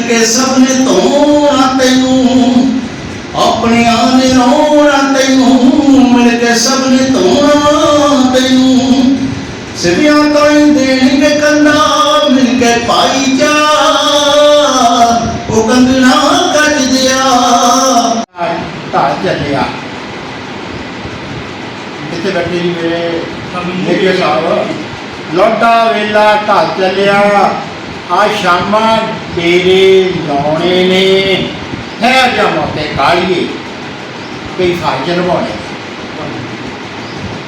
ਕੇ ਸਭ ਨੇ ਧੋਣਾ ਤੈਨੂੰ ਆਪਣਿਆਂ ਨੇ ਰੋਣਾ ਤੈਨੂੰ। ਮਿਲ ਕੇ ਸਭ ਨੇ ਧੋਣਾ ਤੈਨੂੰ ਸਿਵਿਆਂ ਤੋਂ ਹੀ ਦੇਣਗੇ ਕੰਦਾ ਮਿਲ ਕੇ ਪਾਈ ਜਾ ਉਹ ਕੰਗਣਾ ਕੱਜ ਦਿਆ। ਢਾਲ ਚੱਲਿਆ ਕਿੱਥੇ ਬੈਠੇ ਜੀ ਮੇਰੇ? ਮੇਰੇ ਸਾਹਿਬ ਲੋਟਾ ਵੇਲਾ ਢਾਲ ਚੱਲਿਆ ਆ ਸ਼ਾਮਾਂ ਡੇਰੇ ਲਾਉਣੇ ਨੇ। ਹੈ ਜਾਂ ਮੋਤੇ ਕਾਲੀਏ ਕਈ ਫਰਜ਼ ਨਿਭਾਉਣੇ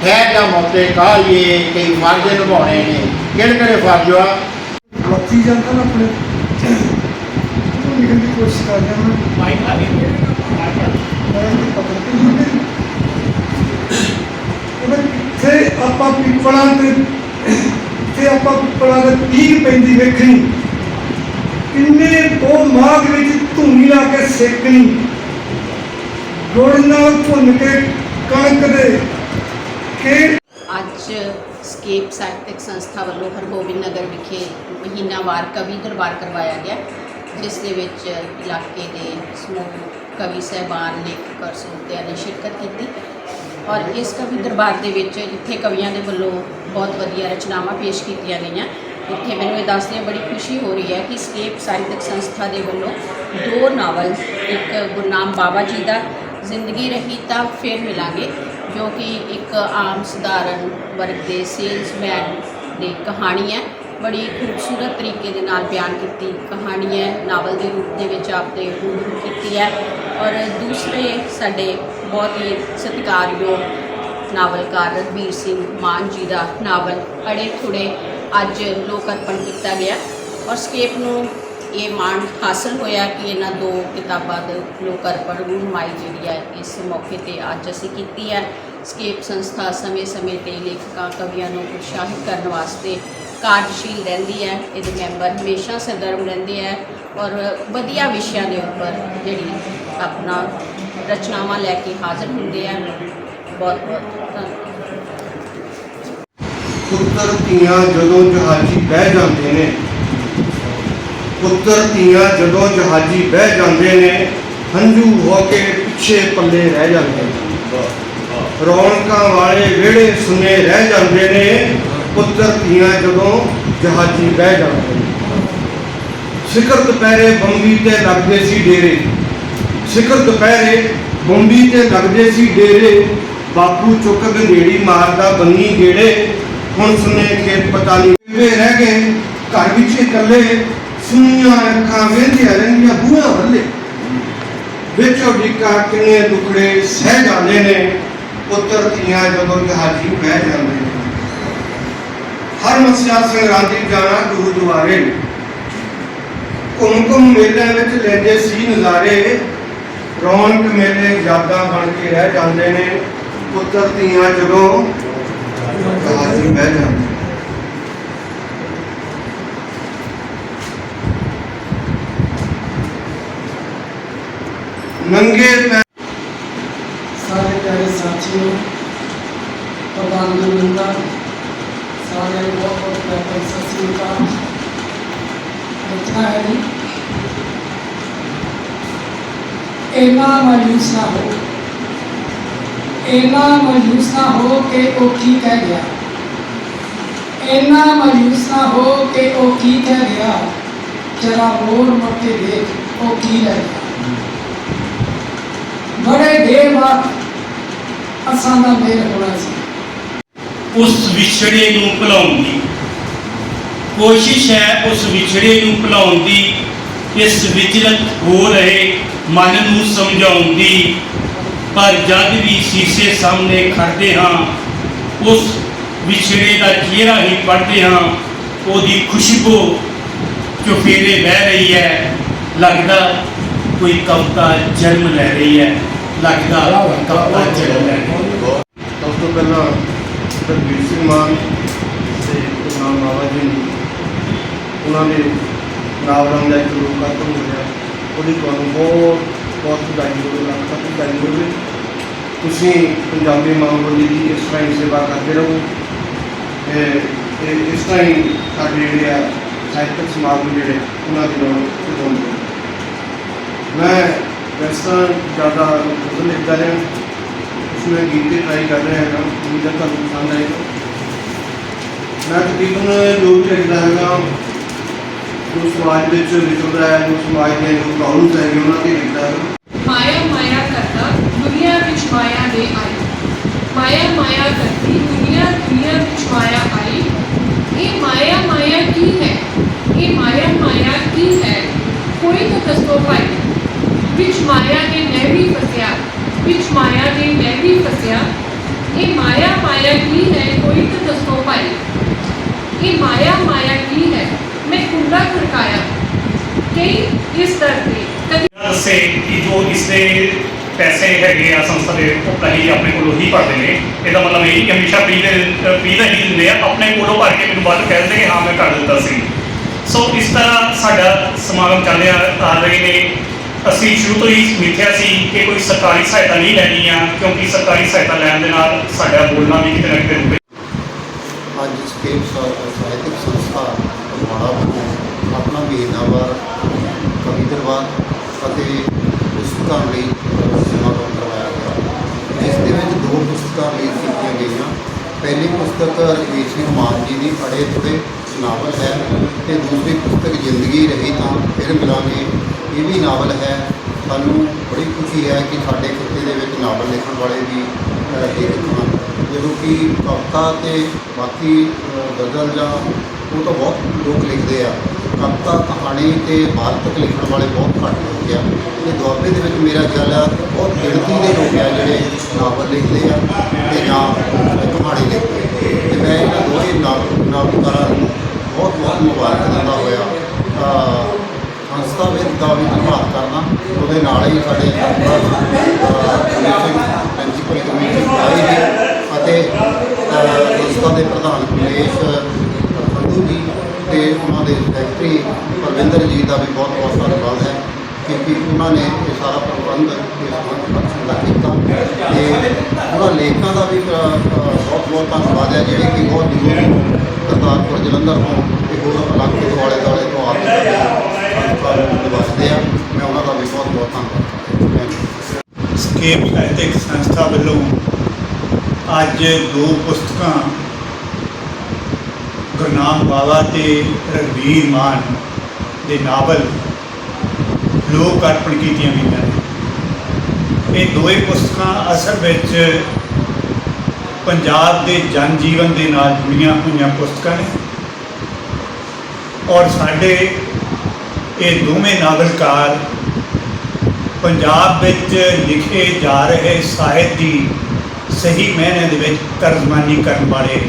ਹੈ ਜਾਂ ਮੋਤੇ ਕਾਲੀਏ ਕਈ ਫਰਜ਼ ਨਿਭਾਉਣੇ ਨੇ। ਕਿਹੜੇ ਕਿਹੜੇ ਫਰਜ਼ ਆ? ਵਰਤੀ ਜਾਂਦਾ ਨਾ ਆਪਣੇ। ਉਹ ਲਿਖਣ ਦੀ ਕੋਸ਼ਿਸ਼ ਕਰ ਰਿਹਾ ਮੈਂ ਮਾਈਕ ਆ ਗਿਆ ਮੈਂ ਇਹ ਪਕੜ ਕੇ ਹੁੰਦੇ ਉਹ ਕਿੱਥੇ ਆਪਾਂ ਪਿੱਪਲਾਂ ਤੇ ਤੇ ਆਪਾਂ ਪਿੱਪਲਾਂ ਦੇ ਪੀਕ ਪੈਂਦੀ ਵੇਖਣੀ, ਕਿੰਨੇ ਉਹ ਮਾਗ ਵਿੱਚ ਧੂਣੀ ਲਾ ਕੇ ਸੇਕਣੀ। ਗੁੜ ਨਾਲ ਭੁੰਨ ਕੇ ਕਣਕ ਦੇ ਕਿ ਅੱਜ ਸਕੇਪ ਸਾਹਿਤਕ ਸੰਸਥਾ ਵੱਲੋਂ ਹਰਗੋਬਿੰਦ ਨਗਰ ਵਿਖੇ ਮਹੀਨਾਵਾਰ ਕਵੀ ਦਰਬਾਰ ਕਰਵਾਇਆ ਗਿਆ, ਜਿਸ ਦੇ ਵਿੱਚ ਇਲਾਕੇ ਦੇ ਸਮੂਹ ਕਵੀ ਸਹਿਬਾਨ, ਲੇਖਕ ਔਰ ਸਰੋਤਿਆਂ ਨੇ ਸ਼ਿਰਕਤ ਕੀਤੀ। ਔਰ ਇਸ ਕਵੀ ਦਰਬਾਰ ਦੇ ਵਿੱਚ ਜਿੱਥੇ ਕਵੀਆਂ ਦੇ ਵੱਲੋਂ ਬਹੁਤ ਵਧੀਆ ਰਚਨਾਵਾਂ ਪੇਸ਼ ਕੀਤੀਆਂ ਗਈਆਂ। ਇੱਥੇ ਮੈਨੂੰ ਇਹ ਦੱਸਦਿਆਂ ਬੜੀ ਖੁਸ਼ੀ ਹੋ ਰਹੀ ਹੈ ਕਿ ਸਕੇਪ ਸਾਹਿਤਕ ਸੰਸਥਾ ਦੇ ਵੱਲੋਂ ਦੋ ਨਾਵਲ, ਇੱਕ ਗੁਰਨਾਮ ਬਾਬਾ ਜੀ ਦਾ ਜ਼ਿੰਦਗੀ ਰਹੀ ਤਾਂ ਫਿਰ ਮਿਲਾਂਗੇ, ਜੋ ਕਿ ਇੱਕ ਆਮ ਸਧਾਰਨ ਵਰਗ ਦੇ ਸੇਲਸਮੈਨ ਦੀ ਕਹਾਣੀ ਹੈ। ਬੜੀ ਖੂਬਸੂਰਤ ਤਰੀਕੇ ਦੇ ਨਾਲ ਬਿਆਨ ਕੀਤੀ ਕਹਾਣੀ ਹੈ। ਨਾਵਲ ਦੇ ਰੂਪ ਦੇ ਵਿੱਚ ਆਪਦੇ ਰੂਬਰੂ ਕੀਤੀ ਹੈ। ਔਰ ਦੂਸਰੇ ਸਾਡੇ ਬਹੁਤ ਹੀ ਸਤਿਕਾਰਯੋਗ ਨਾਵਲਕਾਰ ਰਘਬੀਰ ਸਿੰਘ ਮਾਨ ਜੀ ਦਾ ਨਾਵਲ ਅੜੇ ਥੁੜੇ ਅੱਜ ਲੋਕ ਅਰਪਣ ਕੀਤਾ ਗਿਆ। ਔਰ ਸਕੇਪ ਨੂੰ ਇਹ ਮਾਣ ਹਾਸਲ ਹੋਇਆ ਕਿ ਇਹਨਾਂ ਦੋ ਕਿਤਾਬਾਂ ਦੇ ਲੋਕ ਅਰਪਣ ਰੂਨਮਾਈ ਜਿਹੜੀ ਹੈ, ਇਸ ਮੌਕੇ ਤੇ ਅੱਜ ਅਸੀਂ ਕੀਤੀ ਹੈ। ਸਕੇਪ ਸੰਸਥਾ ਸਮੇਂ-ਸਮੇਂ ਤੇ ਲੇਖਕਾਂ ਕਵੀਆਂ ਨੂੰ ਉਤਸ਼ਾਹਿਤ ਕਰਨ ਵਾਸਤੇ ਕਾਰਜਸ਼ੀਲ ਰਹਿੰਦੀ ਹੈ। ਇਹਦੇ ਮੈਂਬਰ ਹਮੇਸ਼ਾ ਸਰਗਰਮ ਰਹਿੰਦੇ ਹੈ ਔਰ ਵਧੀਆ ਵਿਸ਼ਿਆਂ ਦੇ ਉੱਪਰ ਜਿਹੜੀ ਆਪਣਾ ਰਚਨਾਵਾਂ ਲੈ ਕੇ ਹਾਜ਼ਰ ਹੁੰਦੇ ਆ ਬਹੁਤ ਬਹੁਤ ਪੁੱਤਰ ਧੀਆਂ ਜਦੋਂ ਜਹਾਜ਼ੀ ਬਹਿ ਜਾਂਦੇ ਨੇ, ਪੁੱਤਰ ਧੀਆਂ ਜਦੋਂ ਜਹਾਜ਼ੀ ਬਹਿ ਜਾਂਦੇ ਨੇ, ਹੰਝੂ ਹੋ ਕੇ ਪਿੱਛੇ ਪੱਲੇ ਰਹਿ ਜਾਂਦੇ ਨੇ। ਰੌਣਕਾਂ ਵਾਲੇ ਵਿਹੜੇ ਸੁਨੇ ਰਹਿ ਜਾਂਦੇ ਨੇ, ਪੁੱਤਰ ਧੀਆਂ ਜਦੋਂ ਜਹਾਜ਼ੀ ਬਹਿ ਜਾਂਦੇ ਨੇ। ਸਿਖਰ ਦੁਪਹਿਰੇ ਬੰਬੀ ਤੇ ਲੱਗਦੇ ਸੀ ਡੇਰੇ। ਸਿਖਰ ਦੁਪਹਿਰੇ ਬੰਬੀ ਤੇ ਲੱਗਦੇ ਸੀ ਡੇਰੇ। ਬਾਪੂ ਚੁੱਕ ਗੰਢੇੜੀ ਮਾਰਦਾ ਬੰਨੀ ਗੇੜੇ। ਹੁਣ ਸੁਨੇ ਖੇਤ ਪਤਾ ਨਹੀਂ ਵੇ ਰਹਿ ਗਏ? ਘਰ ਵਿੱਚ ਇਕੱਲੇ, ਸੁਨੀਆਂ ਅੱਖਾਂ ਵੇਂਦੀਆਂ ਰਹਿੰਦੀਆਂ ਬੂਹਾਂ ਵੱਲੇ। ਵਿੱਚੋਂ ਡਿੱਕਾ ਕਿੰਨੇ ਟੁਕੜੇ ਸਹਿ ਜਾਂਦੇ ਨੇ, ਪੁੱਤਰ ਧੀਆਂ ਜਦੋਂ ਜਹਾਜ਼ੀ ਬਹਿ ਜਾਂਦੇ ਨੇ। ਹਰ ਮਸਿਆ ਸੰਗਰਾਂਦੀ ਜਾਣਾ ਗੁਰਦੁਆਰੇ। ਘੁੰਮ ਘੁੰਮ ਮੇਲਿਆਂ ਵਿੱਚ ਲੈਂਦੇ ਸੀ ਨਜ਼ਾਰੇ। ਰੌਣਕ ਮੇਲੇ ਯਾਦਾਂ ਬਣ ਕੇ ਰਹਿ ਜਾਂਦੇ ਨੇ। ਪੁੱਤਰ ਧੀਆਂ ਜਦੋਂ ਜਹਾਜ਼ੀ ਬਹਿ ਜਾਂਦੇ ਨੰਗੇ ਪੈਰ ਸਾਰੇ ਪਿਆਰੇ ਸਾਥੀਓ ਪ੍ਰਧਾਨ ਗੁਰਵਿੰਦਰ ਸਾਰਿਆਂ ਨੂੰ ਬਹੁਤ ਬਹੁਤ ਪਿਆਰ ਭਰੀ ਸਤਿ ਸ੍ਰੀ ਅਕਾਲ ਰਚਨਾ ਹੈ ਜੀ ਇੰਨਾ ਮਾਯੂਸ ਨਾ ਹੋ ਇੰਨਾ ਉਹ ਕੀ ਕਹਿ ਗਿਆ। ਇੰਨਾ ਮਾਯੂਸ ਨਾ ਹੋ ਕਿ ਉਹ ਕੀ ਕਹਿ ਗਿਆ। ਜਰਾ ਮੋੜ ਮੁੜ ਦੇਖ, ਉਹ ਕੀ ਲੈ ਗਿਆ। ਬੜੇ ਦੇਰ ਬਾਅਦ ਅਸਾਂ ਦਾ ਮੇਲ ਹੋਣਾ ਸੀ। ਉਸ ਵਿਛੜੇ ਨੂੰ ਭੁਲਾਉਣ ਦੀ। ਕੋਸ਼ਿਸ਼ ਹੈ ਉਸ ਵਿਛੜੇ ਨੂੰ ਭੁਲਾਉਣ ਦੀ। ਇਸ ਵਿਚਲਤ ਹੋ ਰਹੇ ਮਨ ਨੂੰ ਸਮਝਾਉਣ ਦੀ। ਪਰ ਜਦ ਵੀ ਸ਼ੀਸ਼ੇ ਸਾਹਮਣੇ ਖੜਦੇ ਹਾਂ, ਉਸ ਵਿਛੜੇ ਦਾ ਚਿਹਰਾ ਹੀ ਪੜਦੇ ਹਾਂ, ਉਹਦੀ ਖੁਸ਼ਬੂ ਚੁਫੇਰੇ ਬਹਿ ਰਹੀ ਹੈ, ਲੱਗਦਾ ਕੋਈ ਕਵਿਤਾ ਜਨਮ ਲੈ ਰਹੀ ਹੈ, ਲੱਗਦਾ ਕਵਿਤਾ ਜਨਮ ਲੈ ਰਹੀ ਹੈ। ਸਭ ਤੋਂ ਪਹਿਲਾਂ ਰਣਵੀਰ ਸਿੰਘ ਮਾਨ ਤੇ ਗੁਰਨਾਮ ਬਾਬਾ ਜੀ ਨੂੰ, ਉਹਨਾਂ ਦੇ ਨਾਵਲਾਂ ਦਾ ਇੱਕ ਲੋਕ ਅਰਪਣ ਹੋਇਆ ਉਹਦੀ ਤੁਹਾਨੂੰ ਬਹੁਤ ਬਹੁਤ ਵਧਾਈ ਹੋਵੇ ਲੱਖ ਲੱਖ ਵਧਾਈ ਹੋਵੇ ਤੁਸੀਂ ਪੰਜਾਬੀ ਮਾਂ ਬੋਲੀ ਦੀ ਇਸ ਤਰ੍ਹਾਂ ਹੀ ਸੇਵਾ ਕਰਦੇ ਰਹੋ। ਤੇ ਤੇ ਇਸ ਤਰ੍ਹਾਂ ਹੀ ਸਾਡੇ ਜਿਹੜੇ ਆ ਸਾਹਿਤਕ ਸਮਾਗਮ ਜਿਹੜੇ ਉਹਨਾਂ ਦੀ ਲੋੜ ਹੁੰਦੀ ਮੈਂ ਵੈਸੇ ਤਾਂ ਜ਼ਿਆਦਾ ਗਜ਼ਲ ਲਿਖਦਾ ਰਿਹਾ। ਉਸमें ਗੀਤ ਤੇ ਟਰਾਈ ਕਰ ਰਿਹਾ ਹੈਗਾ। ਉਮੀਦ ਹੈ ਤੁਹਾਨੂੰ ਪਸੰਦ ਆਏਗਾ। ਮੈਂ ਤਕਰੀਬਨ ਜੋ ਵੀ ਲਿਖਦਾ ਹੈਗਾ, ਜੋ ਸਮਾਜ ਵਿੱਚ ਵਿਚਰਦਾ ਹੈ, ਜੋ ਸਮਾਜ ਦੇ ਜੋ ਪ੍ਰੋਬਲਮਸ ਹੈਗੇ, ਉਹਨਾਂ ਤੇ ਲਿਖਦਾ ਹੈਗਾ। ਮਾਇਆ ਮਾਇਆ ਕਰਦਾ ਦੁਨੀਆ ਵਿੱਚ ਮਾਇਆ ਦੇ ਆਈ ਮਾਇਆ ਮਾਇਆ ਕਰਦੀ ਦੁਨੀਆ ਦੁਨੀਆ ਵਿੱਚ ਮਾਇਆ ਆਈ ਇਹ ਮਾਇਆ ਮਾਇਆ ਕੀ ਹੈ ਇਹ ਮਾਇਆ ਮਾਇਆ ਕੀ ਹੈ ਕੋਈ ਤਾਂ ਦੱਸੋ ਭਾਈ ਵਿੱਚ ਮਾਇਆ ਦੇ ਮੈਂ ਵੀ ਫਸਿਆ ਵਿੱਚ ਮਾਇਆ ਦੇ ਮੈਂ ਵੀ ਫਸਿਆ ਇਹ ਮਾਇਆ ਮਾਇਆ ਕੀ ਹੈ ਕੋਈ ਤਾਂ ਦੱਸੋ ਭਾਈ ਇਹ ਮਾਇਆ ਮਾਇਆ ਕੀ ਹੈ ਮੈਂ ਕੁੰਡਾ ਖੜਕਾਇਆ ਇਸ ਦਰ ਤੇ ਕਦੀ ਦੱਸੇ ਕਿ ਜੋ ਇਸਦੇ ਪੈਸੇ ਹੈਗੇ ਆ ਸੰਸਥਾ ਦੇ ਉਹ ਕਹੀ ਆਪਣੇ ਕੋਲੋਂ ਹੀ ਭਰਦੇ ਨੇ। ਇਹਦਾ ਮਤਲਬ ਇਹ ਨਹੀਂ ਕਿ ਹਮੇਸ਼ਾ ਫ੍ਰੀ ਦੇ ਫ੍ਰੀ ਦਾ ਹੀ ਦਿੰਦੇ ਆ। ਆਪਣੇ ਕੋਲੋਂ ਭਰ ਕੇ ਮੈਨੂੰ ਬਾਅਦ ਕਹਿ ਦਿੰਦੇ ਕਿ ਹਾਂ ਮੈਂ ਕਰ ਦਿੱਤਾ ਸੀ। ਸੋ ਇਸ ਤਰ੍ਹਾਂ ਸਾਡਾ ਸਮਾਗਮ ਚੱਲਿਆ ਆ ਰਹੇ ਨੇ। ਅਸੀਂ ਸ਼ੁਰੂ ਤੋਂ ਹੀ ਮਿੱਥਿਆ ਸੀ ਕਿ ਕੋਈ ਸਰਕਾਰੀ ਸਹਾਇਤਾ ਨਹੀਂ ਲੈਣੀ ਆ ਕਿਉਂਕਿ ਸਰਕਾਰੀ ਸਹਾਇਤਾ ਲੈਣ ਦੇ ਨਾਲ ਸਾਡਾ ਬੋਲਣਾ ਵੀ ਕਿਤੇ ਨਾ ਕਿਤੇ ਰੁਕੇ ਅੱਜ ਸਕੇਪ ਵੱਲੋਂ ਆਪਣਾ ਮਹੀਨਾਵਾਰ ਕਵੀ ਦਰਬਾਰ ਅਤੇ ਪੁਸਤਕਾਂ ਲਈ ਸਮਾਗਮ ਕਰਵਾਇਆ ਗਿਆ। ਜਿਸ ਦੇ ਵਿੱਚ ਦੋ ਪੁਸਤਕਾਂ ਲਈ ਕੀਤੀਆਂ ਗਈਆਂ। ਪਹਿਲੀ ਪੁਸਤਕ ਰਜੀਤ ਸਿੰਘ ਮਾਨ ਜੀ ਦੀ ਅੜੇ ਥੋੜੇ ਨਾਵਲ ਹੈ ਤੇ ਦੂਸਰੀ ਪੁਸਤਕ ਜ਼ਿੰਦਗੀ ਰਹੀ ਤਾਂ ਫਿਰ ਮਿਲਾਂਗੇ। ਇਹ ਵੀ ਨਾਵਲ ਹੈ। ਸਾਨੂੰ ਬੜੀ ਖੁਸ਼ੀ ਹੈ ਕਿ ਸਾਡੇ ਖਿੱਤੇ ਦੇ ਵਿੱਚ ਨਾਵਲ ਲਿਖਣ ਵਾਲੇ ਵੀ ਲੇਖਕ ਹਨ। ਜਦੋਂ ਕਿ ਕਵਿਤਾ ਤੇ ਬਾਕੀ ਗਜ਼ਲ ਜਾਂ ਉਹ ਤਾਂ ਬਹੁਤ ਲੋਕ ਲਿਖਦੇ ਆ। ਕਵਿਤਾ ਕਹਾਣੀ ਤੇ ਵਾਰਤਕ ਲਿਖਣ ਵਾਲੇ ਬਹੁਤ ਘੱਟ ਲੋਕ ਆ। ਤੇ ਦੁਆਬੇ ਦੇ ਵਿੱਚ ਮੇਰਾ ਖਿਆਲ ਆ ਕਿ ਬਹੁਤ ਗਿਣਤੀ ਦੇ ਲੋਕ ਆ ਜਿਹੜੇ ਨਾਵਲ ਲਿਖਦੇ ਆ ਤੇ ਜਾਂ ਕਹਾਣੀ ਲਿਖਦੇ ਆ। ਤੇ ਮੈਂ ਇਹਨਾਂ ਦੋਵੇਂ ਨਾਵਲ ਨਾਵਲਕਾਰਾਂ ਨੂੰ ਬਹੁਤ ਬਹੁਤ ਮੁਬਾਰਕ ਦਿੰਦਾ ਹੋਇਆ। ਅ, ਸੰਸਥਾ ਵਿੱਚ ਦਾ ਵੀ ਧੰਨਵਾਦ ਕਰਨਾ। ਉਹਦੇ ਨਾਲ ਹੀ ਸਾਡੇ ਪ੍ਰਿੰਸੀਪਲ ਕਮੇਟੀ ਆਈ ਹੈ ਅਤੇ ਸੰਸਥਾ ਦੇ ਪ੍ਰਧਾਨ ਕਮੇਸ਼ ਸੰਧੂ ਜੀ ਤੇ ਉਹਨਾਂ ਦੇ ਸੈਕਟਰੀ ਪਰਵਿੰਦਰ ਜੀ ਦਾ ਵੀ ਬਹੁਤ ਬਹੁਤ ਧੰਨਵਾਦ ਹੈ ਕਿਉਂਕਿ ਉਹਨਾਂ ਨੇ ਇਹ ਸਾਰਾ ਪ੍ਰਬੰਧ ਇਸ ਫੰਕਸ਼ਨ ਦਾ ਕੀਤਾ ਤੇ ਉਹਨਾਂ ਲੇਖਕਾਂ ਦਾ ਵੀ ਬਹੁਤ ਬਹੁਤ ਧੰਨਵਾਦ ਹੈ, ਜਿਹੜੇ ਕਿ ਬਹੁਤ ਜ਼ਰੂਰੀ ਕਰਤਾਰਪੁਰ, ਜਲੰਧਰ ਤੋਂ ਤੇ ਹੋਰ ਇਲਾਕੇ ਤੋਂ ਆਲੇ ਦੁਆਲੇ ਤੋਂ ਆ ਕੇ ਸਾਡੇ ਸੰਸਥਾ ਆ। ਮੈਂ ਉਹਨਾਂ ਦਾ ਵੀ ਬਹੁਤ ਬਹੁਤ ਧੰਨਵਾਦ ਕਰਦਾ ਸਕੇਪ ਸਾਹਿਤਕ ਸੰਸਥਾ ਵੱਲੋਂ ਅੱਜ ਦੋ ਪੁਸਤਕਾਂ ਗੁਰਨਾਮ ਬਾਵਾ ਤੇ ਰਘਬੀਰ ਮਾਨ ਦੇ ਨਾਵਲ ਲੋਕ ਅਰਪਣ ਕੀਤੀਆਂ ਗਈਆਂ ਨੇ। ਇਹ ਦੋਵੇਂ ਪੁਸਤਕਾਂ ਅਸਲ ਵਿੱਚ ਪੰਜਾਬ ਦੇ ਜਨ ਜੀਵਨ ਦੇ ਨਾਲ ਜੁੜੀਆਂ ਹੋਈਆਂ ਪੁਸਤਕਾਂ ਨੇ ਔਰ ਸਾਡੇ ਇਹ ਦੋਵੇਂ ਨਾਵਲਕਾਰ ਪੰਜਾਬ ਵਿੱਚ ਲਿਖੇ ਜਾ ਰਹੇ ਸਾਹਿਤ ਦੀ ਸਹੀ ਮਾਇਨੇ ਦੇ ਵਿੱਚ ਤਰਜਮਾਨੀ ਕਰਨ ਵਾਲੇ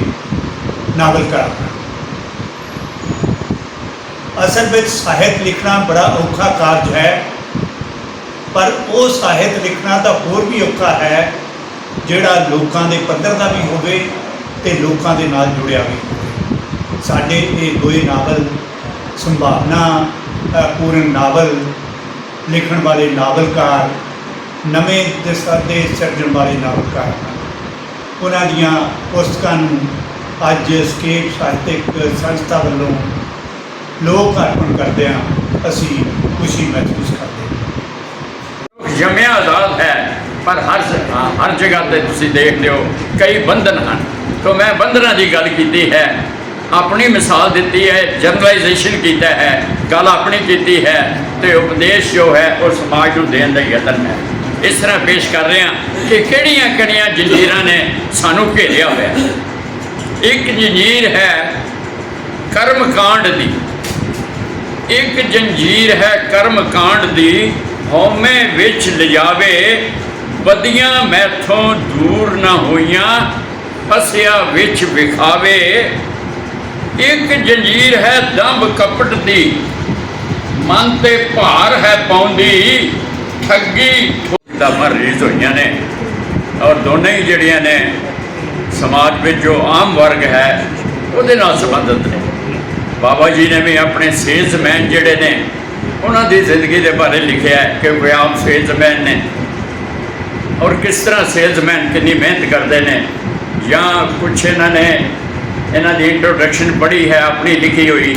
ਨਾਵਲਕਾਰ ਅਸਲ ਵਿੱਚ ਸਾਹਿਤ ਲਿਖਣਾ ਬੜਾ ਔਖਾ ਕਾਰਜ ਹੈ, ਪਰ ਉਹ ਸਾਹਿਤ ਲਿਖਣਾ ਤਾਂ ਹੋਰ ਵੀ ਔਖਾ ਹੈ, ਜਿਹੜਾ ਲੋਕਾਂ ਦੇ ਪੱਧਰ ਦਾ ਵੀ ਹੋਵੇ ਤੇ ਲੋਕਾਂ ਦੇ ਨਾਲ ਜੁੜਿਆ ਵੀ ਹੋਵੇ। ਸਾਡੇ ਇਹ ਦੋਏ ਨਾਵਲ, ਸੰਭਾਵਨਾ ਪੂਰਨ ਨਾਵਲ, ਲਿਖਣ ਵਾਲੇ ਨਾਵਲਕਾਰ, ਨਵੇਂ ਦਿਸ਼ਾ ਦੇ ਸਿਰਜਣ ਵਾਲੇ ਨਾਵਲਕਾਰ ਉਹਨਾਂ ਦੀਆਂ ਪੁਸਤਕਾਂ ਨੂੰ ਅੱਜ ਸਕੇਪ ਸਾਹਿਤਿਕ ਸੰਸਥਾ ਵੱਲੋਂ ਲੋਕ ਅਰਪਣ ਕਰਦੇ ਹਾਂ, ਅਸੀਂ ਖੁਸ਼ੀ ਮਹਿਸੂਸ ਕਰਦੇ ਹਾਂ। ਜਮਿਆ ਆਜ਼ਾਦ ਹੈ, ਪਰ ਹਰ ਸ- ਹਰ ਜਗ੍ਹਾ ਤੇ ਤੁਸੀਂ ਦੇਖਦੇ ਹੋ, ਕਈ ਬੰਧਨ ਹਨ। ਤੋਂ ਮੈਂ ਬੰਧਨਾਂ ਦੀ ਗੱਲ ਕੀਤੀ ਹੈ, ਆਪਣੀ ਮਿਸਾਲ ਦਿੱਤੀ ਹੈ, ਜਨਰਲਾਈਜੇਸ਼ਨ ਕੀਤਾ ਹੈ, ਗੱਲ ਆਪਣੀ ਕੀਤੀ ਹੈ, ਤੇ ਉਪਦੇਸ਼ ਜੋ ਹੈ, ਉਹ ਸਮਾਜ ਨੂੰ ਦੇਣ ਦਾ ਯਤਨ ਹੈ। ਇਸ ਤਰ੍ਹਾਂ ਪੇਸ਼ ਕਰ ਰਹੇ ਹਾਂ ਕਿ ਕਿਹੜੀਆਂ ਕਿਹੜੀਆਂ ਜੰਜੀਰਾਂ ਨੇ ਸਾਨੂੰ ਘੇਰਿਆ ਹੋਇਆ। ਇੱਕ ਜੰਜੀਰ ਹੈ ਕਰਮ ਕਾਂਡ ਦੀ। ਇੱਕ ਜੰਜੀਰ ਹੈ ਕਰਮ ਕਾਂਡ ਦੀ, ਹਉਮੈ ਵਿੱਚ ਲਿਜਾਵੇ। ਬਦੀਆਂ ਮੈਥੋਂ ਦੂਰ ਨਾ ਹੋਈਆਂ, ਫਸਿਆ ਵਿੱਚ ਵਿਖਾਵੇ। ਇੱਕ ਜੰਜੀਰ ਹੈ ਦੰਭ ਕਪਟ ਦੀ, ਮਨ ਤੇ ਭਾਰ ਹੈ ਪਾਉਂਦੀ। ਠੱਗੀ ਦਾ ਰਿਲੀਜ਼ ਹੋਈਆਂ ਨੇ ਔਰ ਦੋਨੇ ਹੀ ਜਿਹੜੀਆਂ ਨੇ ਸਮਾਜ ਵਿੱਚ ਜੋ ਆਮ ਵਰਗ ਹੈ, ਉਹਦੇ ਨਾਲ ਸੰਬੰਧਿਤ ਨੇ। ਬਾਬਾ ਜੀ ਨੇ ਵੀ ਆਪਣੇ ਸੇਲਜ਼ਮੈਨ ਜਿਹੜੇ ਨੇ, ਉਹਨਾਂ ਦੀ ਜ਼ਿੰਦਗੀ ਦੇ ਬਾਰੇ ਲਿਖਿਆ ਹੈ ਕਿ ਉਹ ਆਮ ਸੇਲਜ਼ਮੈਨ ਨੇ। ਔਰ ਕਿਸ ਤਰ੍ਹਾਂ ਸੇਲਜ਼ਮੈਨ ਕਿੰਨੀ ਮਿਹਨਤ ਕਰਦੇ ਨੇ, ਜਾਂ ਕੁਛ ਇਹਨਾਂ ਨੇ, ਇਹਨਾਂ ਦੀ ਇੰਟਰੋਡਕਸ਼ਨ ਪੜ੍ਹੀ ਹੈ, ਆਪਣੀ ਲਿਖੀ ਹੋਈ,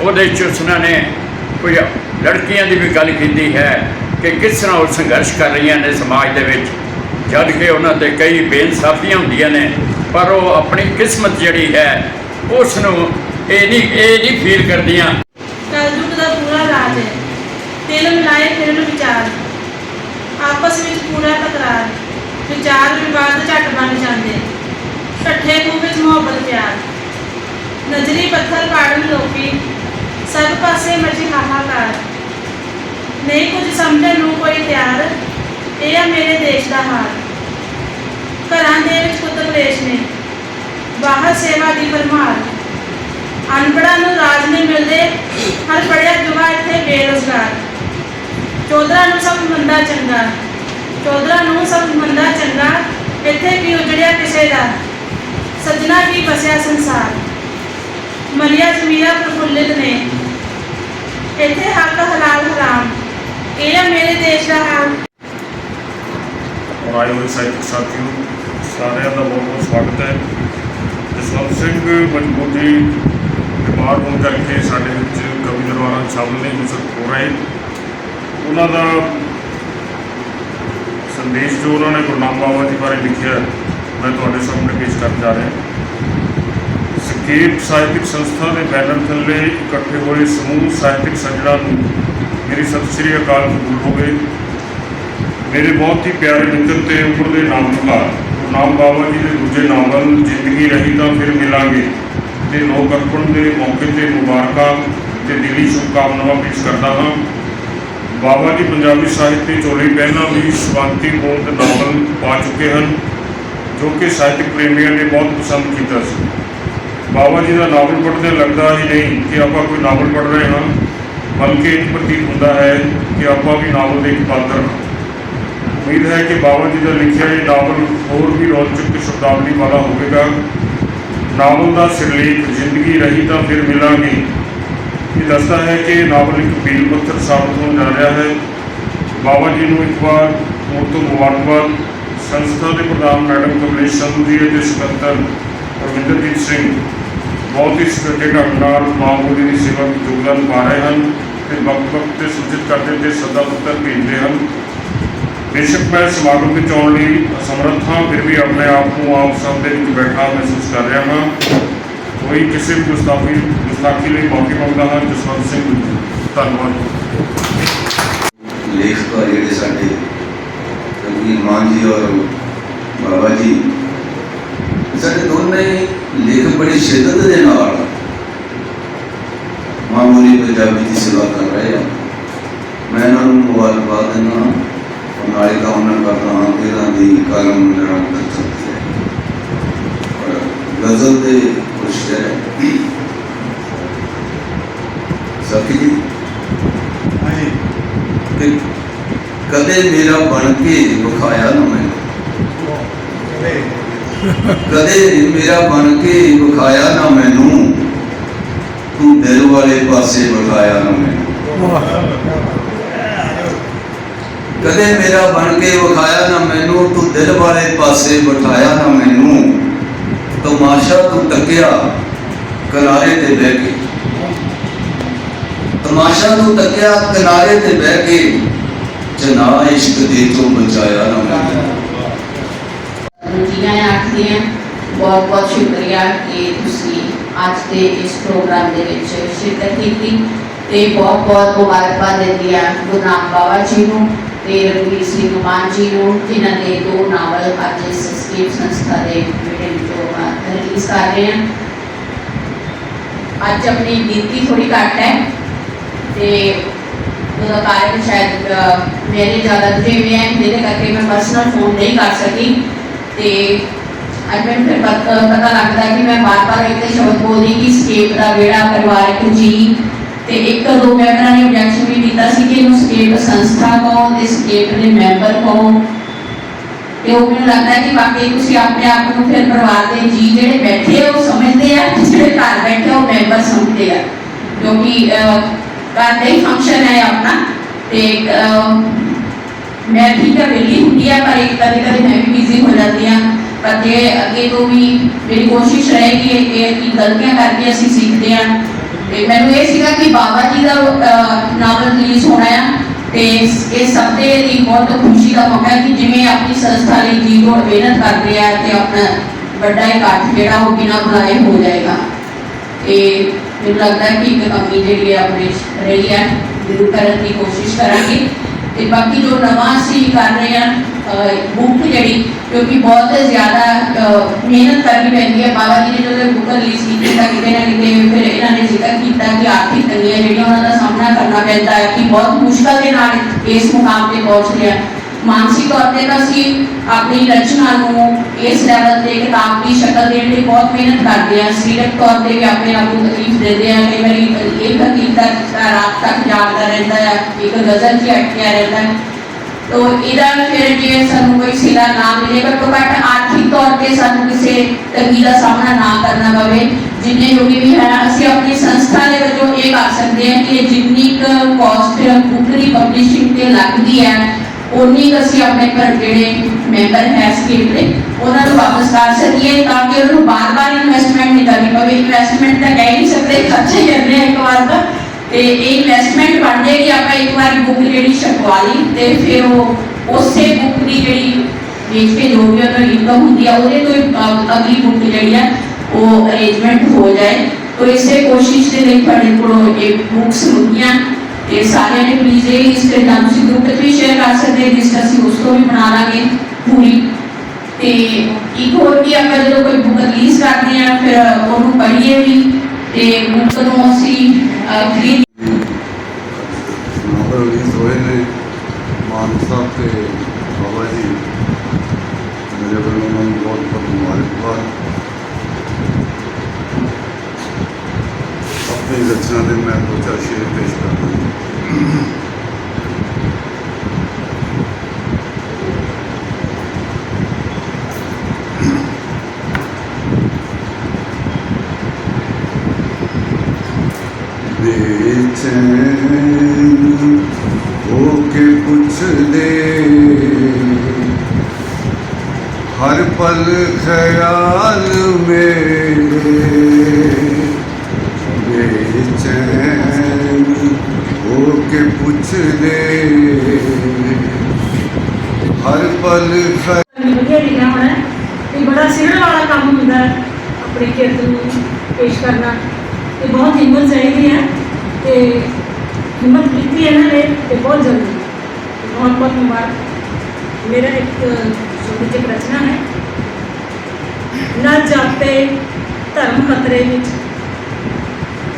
ਉਹਦੇ 'ਚ ਉਸਨਾਂ ਨੇ ਕੁਝ ਲੜਕੀਆਂ ਦੀ ਵੀ ਗੱਲ ਕੀਤੀ ਹੈ ਕਿ ਕਿਸ ਤਰ੍ਹਾਂ ਉਹ ਸੰਘਰਸ਼ ਕਰ ਰਹੀਆਂ ਨੇ ਸਮਾਜ ਦੇ ਵਿੱਚ। ਜਦ ਕਿ ਉਹਨਾਂ ਤੇ ਕਈ ਬੇਇਨਸਾਫੀਆਂ ਹੁੰਦੀਆਂ ਨੇ, ਪਰ ਉਹ ਆਪਣੀ ਕਿਸਮਤ ਜਿਹੜੀ ਹੈ, ਉਸ ਨੂੰ ਇਹ ਨਹੀਂ ਇਹ ਨਹੀਂ ਫੀਲ ਕਰਦੀਆਂ। ਕਲਯੁਗ ਦਾ ਪੂਰਾ ਰਾਜ ਹੈ। ਤਿਲ ਮਿਲਾਏ, ਫਿਰ ਵਿਚਾਰ। ਆਪਸ ਵਿੱਚ ਪੂਰਾ ਟਕਰਾਰ ਵਿਚਾਰ ਵਿਵਾਦ ਝੱਟ ਬਣ ਜਾਂਦੇ। ਠੱਠੇ ਮੂੰਹ ਵਿੱਚ ਮੁਹੱਬਤ ਪਿਆਰ। ਨਜ਼ਰੀ ਪੱਥਰ ਪਾੜਨ ਲੋਕੀ ਸਭ ਪਾਸੇ ਮਚੀ ਹਾਹਾਕਾਰ। ਨਹੀਂ ਕੁਝ ਸਮਝਣ ਨੂੰ ਕੋਈ ਤਿਆਰ, ਇਹ ਆ ਮੇਰੇ ਦੇਸ਼ ਦਾ ਹਾਲ ਘਰਾਂ ਦੇ ਵਿੱਚ ਪੁੱਤ ਦੇਸ਼ ਨੇ। ਬਾਹਰ ਸੇਵਾ ਦੀ ਭਰਮਾਰ। ਅਨਪੜ੍ਹਾਂ ਨੂੰ ਰਾਜ ਨਹੀਂ ਮਿਲਦੇ, ਹਰ ਪੜਿਆ ਜੁਗਾ ਇੱਥੇ ਬੇਰੁਜ਼ਗਾਰ। ਚੌਧਰਾ ਨੂੰ ਸਭ ਮੰਦਾ ਚੰਗਾ, ਚੌਧਰਾ ਨੂੰ ਸਭ ਮੰਦਾ ਚੰਗਾ, ਇੱਥੇ ਕੀ ਉਜੜਿਆ ਕਿਸੇ ਦਾ? ਸੱਜਣਾ ਕੀ ਬਸਿਆ ਸੰਸਾਰ? ਮਲੀਆ ਜ਼ਮੀਰਾਂ ਪ੍ਰਫੁੱਲਿਤ ਨੇ। ਇੱਥੇ ਹੱਕ ਹਲਾਲ ਹਰਾਮ, ਇਹ ਆ ਮੇਰੇ ਦੇਸ਼ ਦਾ ਹਾਲ। ਔਰ ਆਏ ਹੋਏ ਸਾਹਿਤਕ ਸਾਥੀਓ, ਸਾਰਿਆਂ ਦਾ ਬਹੁਤ ਬਹੁਤ ਸਵਾਗਤ ਹੈ। ਜਸਵੰਤ ਸਿੰਘ ਮਜਬੂਰ ਜੀ ਬਿਮਾਰ ਹੋਣ ਕਰਕੇ ਸਾਡੇ ਵਿੱਚ ਕਵੀ ਦਰਬਾਰਾਂ 'ਚ ਸ਼ਾਮਲ ਨਹੀਂ ਹੋ ਸਕ ਹੋ ਰਹੇ। ਉਹਨਾਂ ਦਾ ਸੰਦੇਸ਼ ਜੋ ਉਹਨਾਂ ਨੇ ਗੁਰਨਾਮ ਬਾਬਾ ਜੀ ਬਾਰੇ ਲਿਖਿਆ, ਮੈਂ ਤੁਹਾਡੇ ਸਾਹਮਣੇ ਪੇਸ਼ ਕਰਨ ਜਾ ਰਿਹਾ। ਸਕੇਪ ਸਾਹਿਤਿਕ ਸੰਸਥਾ ਦੇ ਬੈਨਰ ਥੱਲੇ ਇਕੱਠੇ ਹੋਏ ਸਮੂਹ ਸਾਹਿਤਕ ਸੱਜਣਾਂ ਨੂੰ ਮੇਰੀ ਸਤਿ ਸ੍ਰੀ ਅਕਾਲ ਕਬੂਲ ਹੋਵੇ। ਮੇਰੇ ਬਹੁਤ ਹੀ ਪਿਆਰੇ ਮਿੱਤਰ ਤੇ ਉੱਪਰਦੇ ਦੇ ਨਾਮ ਬਾਬਾ ਜੀ ਦੇ ਦੂਜੇ ਨਾਵਲ ਜ਼ਿੰਦਗੀ ਰਹੀ ਤਾਂ ਫਿਰ ਮਿਲਾਂਗੇ। ਤੇ ਲੋਕ ਅਰਪਣ ਦੇ ਮੌਕੇ ਤੇ ਮੁਬਾਰਕਾਂ ਤੇ ਦਿਲੀ ਸ਼ੁਭਕਾਮਨਾਵਾਂ ਪੇਸ਼ ਕਰਦਾ ਹਾਂ। ਬਾਬਾ ਜੀ ਪੰਜਾਬੀ ਸਾਹਿਤ ਦੀ ਝੋਲੀ ਪਹਿਲਾਂ ਵੀ ਸ਼ਾਂਤੀ ਮੋਲ ਦੇ ਨਾਵਲ ਪਾ ਚੁੱਕੇ ਹਨ, ਜੋ ਕਿ ਸਾਹਿਤਕ ਪ੍ਰੇਮੀਆਂ ਨੇ ਬਹੁਤ ਪਸੰਦ ਕੀਤਾ ਸੀ। ਬਾਬਾ ਜੀ ਦਾ ਨਾਵਲ ਪੜ੍ਹਦੇ ਲੱਗਦਾ ਹੀ ਨਹੀਂ ਕਿ ਆਪਾਂ ਕੋਈ ਨਾਵਲ ਪੜ੍ਹ ਰਹੇ ਹਾਂ, ਬਲਕਿ ਇਹ ਪ੍ਰਤੀਤ ਹੁੰਦਾ ਹੈ ਕਿ ਆਪਾਂ ਵੀ ਨਾਵਲ ਦੇ ਇੱਕ ਪਾਤਰ ਹਾਂ। ਉਮੀਦ ਹੈ ਕਿ ਬਾਬਾ ਜੀ ਦਾ ਲਿਖਿਆ ਇਹ ਨਾਵਲ ਹੋਰ ਵੀ ਰੌਚਕ ਤੇ ਸ਼ਬਦਾਵਲੀ ਵਾਲਾ ਹੋਵੇਗਾ। ਨਾਵਲ ਦਾ ਸਿਰਲੇਖ ਜ਼ਿੰਦਗੀ ਰਹੀ ਤਾਂ ਫਿਰ ਮਿਲਾਂਗੇ। ਇਹ ਦੱਸਦਾ ਹੈ ਕਿ ਨਾਵਲ ਇੱਕ ਬੀਲ ਪੱਥਰ ਸਾਬਤ ਹੋਣ ਜਾ ਰਿਹਾ ਹੈ। ਬਾਬਾ ਜੀ ਨੂੰ ਇੱਕ ਵਾਰ ਮੁੜ ਤੋਂ ਮੁਬਾਰਕਬਾਦ। ਸੰਸਥਾ ਦੇ ਪ੍ਰਧਾਨ ਮੈਡਮ ਕਮਲੇਸ਼ ਸੰਧੂ ਜੀ ਅਤੇ ਸਕੱਤਰ ਰਵਿੰਦਰਜੀਤ ਸਿੰਘ ਬਹੁਤ ਹੀ ਸਟੇਟਿਕ ਢੰਗ ਨਾਲ ਮਾਂ ਬੋਲੀ ਦੀ ਸੇਵਾ ਵਿੱਚ ਯੋਗਦਾਨ ਪਾ ਰਹੇ ਹਨ ਤੇ ਵਕਤ ਵਕਤ ਤੇ ਸੂਚਿਤ ਕਰਦੇ ਤੇ ਸੱਦਾ ਪੱਤਰ ਭੇਜਦੇ ਹਨ। ਬੇਸ਼ੱਕ ਮੈਂ ਸਮਾਗਮ ਵਿੱਚ ਆਉਣ ਲਈ ਅਸਮਰੱਥ ਹਾਂ ਫਿਰ ਵੀ ਆਪਣੇ ਆਪ ਨੂੰ ਆਪ ਸਭ ਦੇ ਵਿੱਚ ਬੈਠਾ ਮਹਿਸੂਸ ਕਰ ਰਿਹਾ ਹਾਂ ਕੋਈ ਕਿਸੇ ਵੀ ਗੁਸਤਾਖੀ ਗੁਸਤਾਖੀ ਲਈ ਮਾਫੀ ਮੰਗਦਾ ਹਾਂ ਜਸਵੰਤ ਸਿੰਘ ਧੰਨਵਾਦ ਲੇਖਕ ਜਿਹੜੇ ਸਾਡੇ ਕਵੀ ਮਾਨ ਜੀ ਔਰ ਬਾਬਾ ਜੀ ਸਾਡੇ ਦੋਨੇ ਲੇਖਕ ਬੜੀ ਸ਼ਿੱਦਤ ਦੇ ਨਾਲ ਮਾਮੂਲੀ ਪੰਜਾਬੀ ਦੀ ਸੇਵਾ ਕਰ ਰਹੇ ਆ ਮੈਂ ਇਹਨਾਂ ਨੂੰ ਮੁਬਾਰਕਬਾਦ ਦਿੰਦਾ ਹਾਂ ਉਹਨਾਂ ਕਰਦਾ ਹਾਂ ਕਿ ਇਹਨਾਂ ਦੀ ਕਲਮ ਨਿਰੰਤਰ ਚੱਲਦੀ ਹੈ। ਔਰ ਗਜ਼ਲ ਦੇ ਕੁਝ ਸ਼ੇਰ ਹੈ। ਸਖੀ ਜੀ? ਕਿ ਕਦੇ ਮੇਰਾ ਬਣ ਕੇ ਵਿਖਾਇਆ ਨਾ ਮੈਨੂੰ? ਕਦੇ ਮੇਰਾ ਬਣ ਕੇ ਵਿਖਾਇਆ ਨਾ ਮੈਨੂੰ? ਤੂੰ ਦਿਲ ਵਾਲੇ ਪਾਸੇ ਵਿਖਾਇਆ ਨਾ ਮੈਨੂੰ? ਕਦੇ ਮੇਰਾ ਬਣ ਕੇ ਵਿਖਾਇਆ ਨਾ ਮੈਨੂੰ ਤੂੰ ਦਿਲ ਵਾਲੇ ਪਾਸੇ ਬਿਠਾਇਆ ਨਾ ਮੈਨੂੰ ਤਮਾਸ਼ਾ ਤੂੰ ਟੱਕਿਆ ਕਿਨਾਰੇ ਤੇ ਬਹਿ ਕੇ ਤਮਾਸ਼ਾ ਤੂੰ ਤੱਕਿਆ ਕਿਨਾਰੇ ਤੇ ਬਹਿ ਕੇ ਜਨਾ ਇਸ਼ਕ ਦੇ ਤੋਂ ਬਚਾਇਆ ਨਾ ਮੈਨੂੰ ਰੁਚੀਆਂ ਆਖਦੀ ਹਾਂ ਬਹੁਤ ਬਹੁਤ ਸ਼ੁਕਰੀਆ ਕਿ ਤੁਸੀਂ ਅੱਜ ਦੇ ਇਸ ਪ੍ਰੋਗਰਾਮ ਦੇ ਵਿੱਚ ਸ਼ਿਰਕਤ ਕੀਤੀ ਤੇ ਬਹੁਤ ਬਹੁਤ ਮੁਬਾਰਕਬਾਦ ਦਿੰਦੀ ਹਾਂ ਗੁਰਨਾਮ ਬਾਬਾ ਜੀ ਨੂੰ ਤੇ ਰਘੁਵੀਰ ਸਿੰਘ ਮਾਨ ਜੀ ਨੂੰ, ਜਿਨ੍ਹਾਂ ਦੇ ਦੋ ਨਾਵਲ ਅੱਜ ਇਸ ਸਕੀਮ ਸੰਸਥਾ ਦੇ ਬੇਟੇ ਵਿੱਚੋਂ ਰਿਲੀਜ਼ ਕਰ ਰਹੇ ਹਾਂ ਅੱਜ ਆਪਣੀ ਗਿਣਤੀ ਥੋੜੀ ਘੱਟ ਹੈ ਤੇ ਉਹਦਾ ਕਾਰਨ ਸ਼ਾਇਦ ਮੇਰੇ ਜ਼ਿਆਦਾ ਜਿਵੇਂ ਹੈ, ਜਿਹਦੇ ਕਰਕੇ ਮੈਂ ਪਰਸਨਲ ਫੋਨ ਨਹੀਂ ਕਰ ਸਕੀ। ਤੇ ਅੱਜ ਮੈਨੂੰ ਫਿਰ ਪਤਾ ਲੱਗਦਾ ਕਿ ਮੈਂ ਬਾਰ-ਬਾਰ ਇੱਕ ਸ਼ਬਦ ਬੋਲਦੀ ਕਿ ਸਕੇਪ ਦਾ ਵੇੜਾ ਪਰਿਵਾਰਕ ਜੀ ਤੇ ਇੱਕ ਦੋ ਮੈਂਬਰਾਂ ਨੇ objection ਵੀ ਕੀਤਾ ਸੀ ਕਿ ਇਹਨੂੰ ਸਕੇਪ ਸੰਸਥਾ ਕਹੋ ਤੇ ਸਕੇਪ ਦੇ ਮੈਂਬਰ ਕਹੋ। ਤੇ ਉਹ ਮੈਨੂੰ ਲੱਗਦਾ ਕਿ ਵਾਕਈ ਤੁਸੀਂ ਆਪਣੇ ਆਪ ਨੂੰ ਫਿਰ ਪਰਿਵਾਰ ਦੇ ਜੀ ਜਿਹੜੇ ਬੈਠੇ ਉਹ ਸਮਝਦੇ ਆ ਜਿਹੜੇ ਘਰ ਬੈਠੇ ਉਹ ਮੈਂਬਰ ਸਮਝਦੇ ਆ। ਕਿਉਂਕਿ ਘਰ ਦਾ ਹੀ ਫੰਕਸ਼ਨ ਹੈ ਆਪਣਾ ਤੇ ਮੈਂ ਠੀਕ ਹੈ ਵਿਹਲੀ ਹੁੰਦੀ ਆ, ਪਰ ਇੱਕ ਕਦੇ ਕਦੇ ਮੈਂ ਵੀ ਬਿਜ਼ੀ ਹੋ ਜਾਂਦੀ ਆ। ਪਰ ਜੇ ਅੱਗੇ ਤੋਂ ਵੀ ਮੇਰੀ ਕੋਸ਼ਿਸ਼ ਰਹੇਗੀ ਕਿ ਗਲਤੀਆਂ ਕਰਕੇ ਅਸੀਂ ਸਿੱਖਦੇ ਆ ਤੇ ਮੈਨੂੰ ਇਹ ਸੀਗਾ ਕਿ ਬਾਬਾ ਜੀ ਦਾ ਨਾਵਲ ਰਿਲੀਜ਼ ਹੋਣਾ ਆ ਤੇ ਇਹ ਸਭ ਦੇ ਲਈ ਬਹੁਤ ਖੁਸ਼ੀ ਦਾ ਮੌਕਾ ਹੈ ਕਿ ਜਿਵੇਂ ਆਪਣੀ ਸੰਸਥਾ ਲਈ ਜੀ ਤੋੜ ਮਿਹਨਤ ਕਰਦੇ ਆ ਤੇ ਆਪਣਾ ਵੱਡਾ ਇਕੱਠ ਜਿਹੜਾ ਉਹ ਬਿਨਾਂ ਬੁਲਾਏ ਹੋ ਜਾਏਗਾ। ਤੇ ਮੈਨੂੰ ਲੱਗਦਾ ਕਿ ਇੱਕ ਕਮੀ ਜਿਹੜੀ ਹੈ ਆਪਣੇ ਰਹੀ ਹੈ ਦੂਰ ਕਰਨ ਦੀ ਕੋਸ਼ਿਸ਼ ਕਰਾਂਗੇ। ਤੇ ਬਾਕੀ ਜੋ ਨਵਾਂ ਅਸੀਂ ਕਰ ਰਹੇ ਹਾਂ ਬੁੱਕ ਜਿਹੜੀ ਕਿਉਂਕਿ ਬਹੁਤ ਜ਼ਿਆਦਾ ਅਹ, ਮਿਹਨਤ ਕਰਨੀ ਪੈਂਦੀ ਹੈ ਬਾਬਾ ਜੀ ਨੇ ਜਦੋਂ ਬੁੱਕ ਰਿਲੀਜ਼ ਕੀਤੀ ਤਾਂ ਕਿਤੇ ਨਾ ਕਿਤੇ ਫਿਰ ਇਹਨਾਂ ਨੇ ਜ਼ਿਕਰ ਕੀਤਾ ਕਿ ਆਰਥਿਕ ਤੰਗੀਆਂ ਜਿਹੜੀਆਂ ਉਹਨਾਂ ਦਾ ਸਾਹਮਣਾ ਕਰਨਾ ਪੈਂਦਾ ਹੈ ਕਿ ਬਹੁਤ ਮੁਸ਼ਕਲ ਦੇ ਨਾਲ ਇਸ ਮੁਕਾਮ ਤੇ ਪਹੁੰਚ ਰਿਹਾ ਮਾਨਸਿਕ ਤੌਰ ਤੇ ਤਾਂ ਅਸੀਂ ਆਪਣੀ ਰਚਨਾ ਨੂੰ ਇਸ ਲੈਵਲ ਤੇ ਕਿਤਾਬ ਦੀ ਸ਼ਕਲ ਦੇਣ ਲਈ ਬਹੁਤ ਮਿਹਨਤ ਕਰਦੇ ਹਾਂ ਸਰੀਰਕ ਤੌਰ ਤੇ ਵੀ ਆਪਣੇ ਆਪ ਨੂੰ ਤਕਲੀਫ ਦਿੰਦੇ ਹਾਂ ਕਈ ਵਾਰੀ ਇੱਕ ਹਕੀਕਤ ਤੱਕ ਰਾਤ ਤੱਕ ਜਾਗਦਾ ਰਹਿੰਦਾ ਹੈ ਇੱਕ ਗਜ਼ਲ ਚ ਅਟਕਿਆ ਰਹਿੰਦਾ ਹੈ ਤੋ ਇਹਦਾ ਫਿਰ ਜੇ ਸਾਨੂੰ ਕੋਈ ਸਿਲਾ ਨਾ ਮਿਲੇ ਘੱਟੋ ਘੱਟ ਆਰਥਿਕ ਤੌਰ ਤੇ ਸਾਨੂੰ ਕਿਸੇ ਤੰਗੀ ਦਾ ਸਾਹਮਣਾ ਨਾ ਕਰਨਾ ਪਵੇ ਜਿੰਨੇ ਜੋਗੀ ਵੀ ਹੈ ਅਸੀਂ ਆਪਣੀ ਸੰਸਥਾ ਦੇ ਵੱਲੋਂ ਇਹ ਕਰ ਸਕਦੇ ਹਾਂ ਕਿ ਜਿੰਨੀ ਕੁ ਕਾਸਟ ਬੁੱਕ ਦੀ ਪਬਲਿਸ਼ਿੰਗ ਤੇ ਲੱਗਦੀ ਉਨੀ ਅਸੀਂ ਆਪਣੇ ਘਰ ਜਿਹੜੇ ਮੈਂਬਰ ਹੈ ਸਕੀਮ ਦੇ ਉਹਨਾਂ ਨੂੰ ਵਾਪਸ ਕਰ ਸਕੀਏ ਤਾਂ ਕਿ ਉਹਨਾਂ ਨੂੰ ਬਾਰ-ਬਾਰ ਇਨਵੈਸਟਮੈਂਟ ਨਹੀਂ ਕਰਨੀ ਪਵੇ ਇਨਵੈਸਟਮੈਂਟ ਤਾਂ ਕਹਿ ਨਹੀਂ ਸਕਦੇ ਖਰਚੇ ਕਰਨੇ ਇੱਕ ਵਾਰ ਦਾ ਤੇ ਇਹ ਇਨਵੈਸਟਮੈਂਟ ਬਣ ਜਾਏਗੀ ਆਪਾਂ ਇੱਕ ਵਾਰ ਬੁੱਕ ਜਿਹੜੀ ਛਪਵਾ ਲਈ ਤੇ ਫਿਰ ਉਹ ਉਸੇ ਬੁੱਕ ਦੀ ਜਿਹੜੀ ਵੇਚ ਕੇ ਜੋ ਵੀ ਉਹਨਾਂ ਇਨਕਮ ਹੁੰਦੀ ਆ ਉਹਦੇ ਤੋਂ ਹੀ, ਅ, ਅਗਲੀ ਬੁੱਕ ਜਿਹੜੀ ਆ ਉਹ ਅਰੇਂਜਮੈਂਟ ਹੋ ਜਾਏ। ਤੋ ਇਸੇ ਕੋਸ਼ਿਸ਼ ਦੇ ਲਈ ਤੁਹਾਡੇ ਕੋਲੋਂ ਇਹ ਬੁੱਕਸ ਮੰਗੀਆਂ। ਤੇ ਸਾਰਿਆਂ ਨੇ ਪਲੀਜ਼ ਇਹ ਲਿਸਟ ਜਾਂ ਤੁਸੀਂ ਗਰੁੱਪ ਵਿੱਚ ਵੀ ਸ਼ੇਅਰ ਕਰ ਸਕਦੇ ਹੋ ਲਿਸਟ ਅਸੀਂ ਉਸ ਤੋਂ ਵੀ ਬਣਾ ਲਾਂਗੇ ਪੂਰੀ। ਤੇ ਇੱਕ ਹੋਰ ਵੀ ਆਪਾਂ ਜਦੋਂ ਕੋਈ ਬੁੱਕ ਰਿਲੀਜ਼ ਕਰਦੇ ਆ ਫਿਰ ਉਹਨੂੰ ਪੜ੍ਹੀਏ ਵੀ। ਤੇ ਬੁੱਕ ਨੂੰ ਅਸੀਂ ਖਰੀਦ ਨੰਬਰ ਹੋਏ ਨੇ। ਮਾਨ ਸਾਹਿਬ ਤੇ ਬਾਬਾ ਜੀ, ਮੇਰੇ ਵੱਲੋਂ ਉਹਨਾਂ ਬਹੁਤ ਬਹੁਤ ਮੁਬਾਰਕਬਾਦ। ਆਪਣੀ ਰਚਨਾ ਦੇ ਮੈਂ ਦੋ ਚਾਰ ਸ਼ੇਰ ਪੇਸ਼ ਕਰਦਾ ਹਾਂ। ਬੇਚੈਨ ਹੋ ਕੇ ਪੁੱਛਦੇ ਹਰ ਪਲ ਖਿਆਲ ਮੇਰੇ ਬੇਚੈਨ ਹੋ ਕੇ ਪੁੱਛਦੇ ਹਰ ਪਲ ਖਿਆਲ ਵਧੀਆ ਲਿਖਿਆ ਹੋਣਾ ਹੈ ਤੇ ਬੜਾ ਸਿਹਣ ਵਾਲਾ ਕੰਮ ਹੁੰਦਾ ਹੈ ਆਪਣੀ ਕਿਰਤ ਨੂੰ ਪੇਸ਼ ਕਰਨਾ ਤੇ ਹਿੰਮਤ ਕੀਤੀ ਇਹਨਾਂ ਨੇ ਤੇ ਬਹੁਤ ਜਲਦੀ ਬਹੁਤ ਬਹੁਤ ਮੁਬਾਰਕ। ਮੇਰਾ ਇੱਕ ਜਿਹੀ ਰਚਨਾ ਹੈ। ਨਾ ਜਾਤੇ ਧਰਮ ਖਤਰੇ ਵਿੱਚ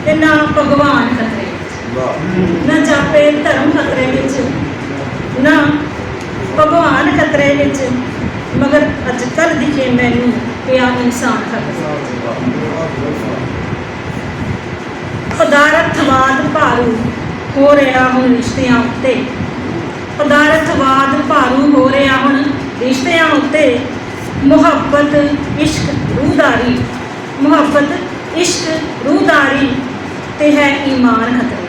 ਤੇ ਨਾ ਭਗਵਾਨ ਖਤਰੇ ਵਿੱਚ। ਨਾ ਜਾਪੇ ਧਰਮ ਖਤਰੇ ਵਿੱਚ ਨਾ ਭਗਵਾਨ ਖਤਰੇ ਵਿੱਚ ਮਗਰ ਅੱਜ ਕੱਲ੍ਹ ਦਿਖੇ ਮੈਨੂੰ ਪਿਆ ਇਨਸਾਨ ਖਤਰੇ। ਪਦਾਰਥਵਾਦ ਭਾਰੂ ਹੋ ਰਿਹਾ ਹੁਣ ਰਿਸ਼ਤਿਆਂ ਉੱਤੇ। ਪਦਾਰਥਵਾਦ ਭਾਰੂ ਹੋ ਰਿਹਾ ਹੁਣ ਰਿਸ਼ਤਿਆਂ ਉੱਤੇ। ਮੁਹੱਬਤ, ਇਸ਼ਕ, ਰੂਹਦਾਰੀ। ਮੁਹੱਬਤ, ਇਸ਼ਕ, ਰੂਹਦਾਰੀ ਤੇ ਹੈ ਈਮਾਨ ਖਤਰੇ